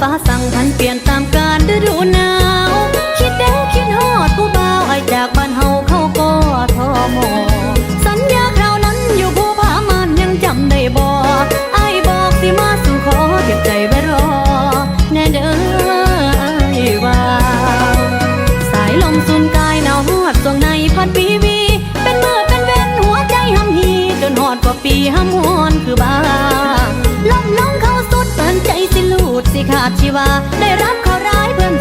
ฟ้าสั่งพันเปลี่ยนตามกาลฤดูหนาว คิดเด้คิดฮอดผู้บ่าวไอจากบ้านเฮาเข้าก็ทอมอสัญญาคราวนั้นอยู่ผู้พามานยังจำได้บ่ไอบอกสิมาสู่ขอเก็บใจไว้รอ แน่เด้อไอ้ว่า สายลมสูนกายหนาวฮอดตรงในพัดปีวีเป็นมือเป็นเว้นหัวใจหำฮีจนหอดกว่าปีหำหอนคือบ้าล ที่ขาดชีวา ได้รับข่าวร้ายเพื่อน